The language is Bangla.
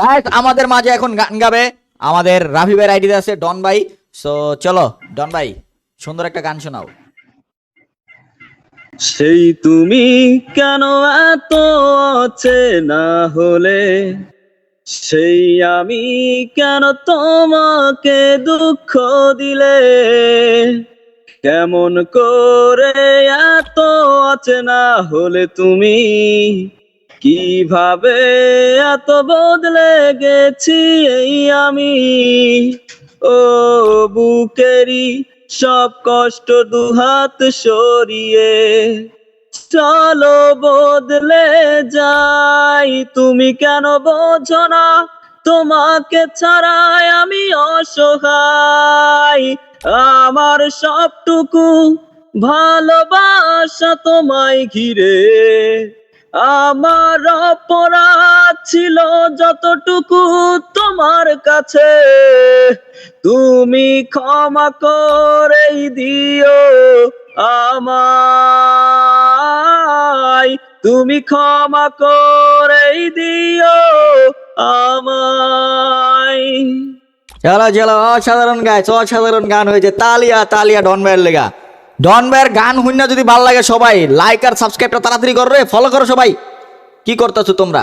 গাইস আমাদের মাঝে এখন গান গাবে আমাদের রাফি ভাইয়ের আইডিতে আছে ডন ভাই। সো চলো, ডন ভাই, সুন্দর একটা গান শোনাও। সেই তুমি কেন এত না হলে? সেই আমি কেন তোমাকে দুঃখ দিলে? কেমন করে এত অচেনা হলে তুমি? কীভাবে এত বদলে গেছি এই আমি? ও বুকেরি সব কষ্ট দুহাত সরিয়ে। চলো বদলে যাই, তুমি কেন বোঝো না? তোমাকে ছাড়াই আমি অসহায়। আমার সবটুকু ভালোবাসা তোমায় ঘিরে। আমার অপরাধ ছিল যতটুকু তোমার কাছে। তুমি ক্ষমা করে দিও আমায়। তুমি ক্ষমা করে দিও আমায়। চলো চলো, অসাধারণ গাইছ অসাধারণ গান হয়েছে। তালিয়া তালিয়া, ডন লেগা ডন ভাইয়ের গান শুননা যদি ভালো লাগে সবাই লাইক আর সাবস্ক্রাইবটা তাড়াতাড়ি করো রে ফলো করো সবাই। কি করতেছো তোমরা?